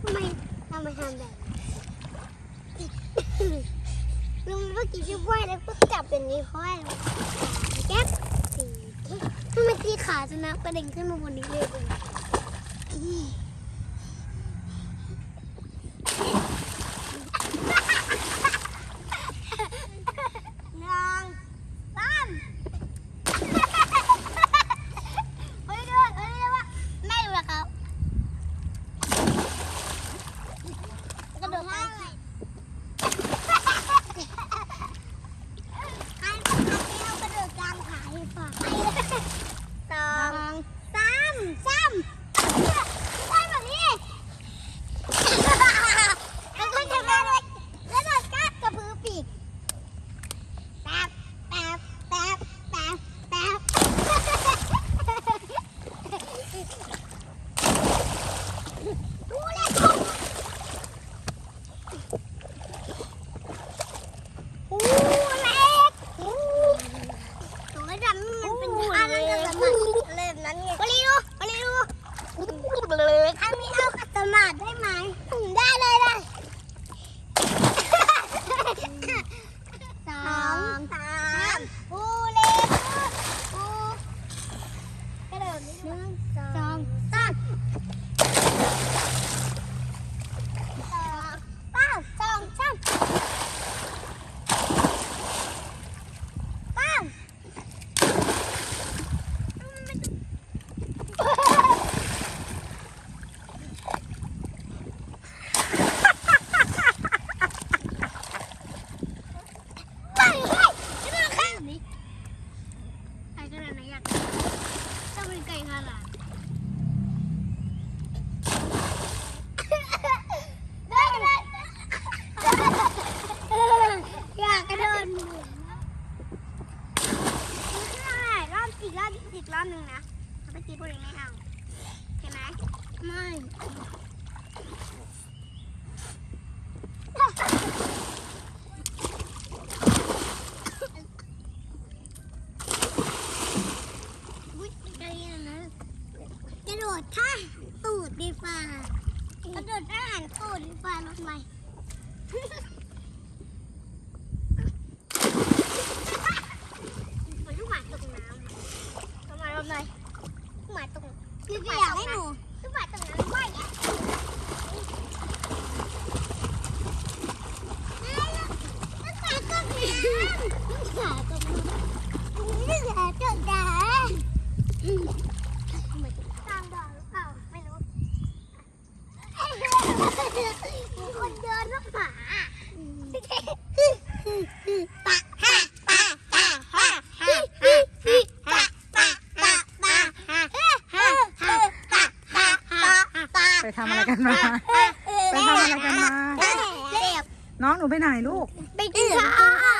ทำไมทำไมทำแบบนี้ลุงเมื่อกี้ที่ว่ายแล้วก็จับอย่างนี้เพราะว่าแก๊ปสีทำไมตีขาชนะกระเด็นขึ้นมาบนนี้เลย どれ？ อบนึงนะเขาไปกินผู้หญิงไม่เอาเห็นไหมไม่กระดดท่าตูดดีฟ้ากระโดดท่าหันตูดดีฟ้าลหม่ำอะไรกันมา ไปทำอะไรกันมา น้องหนูไปไหนลูก ไปกินข้าว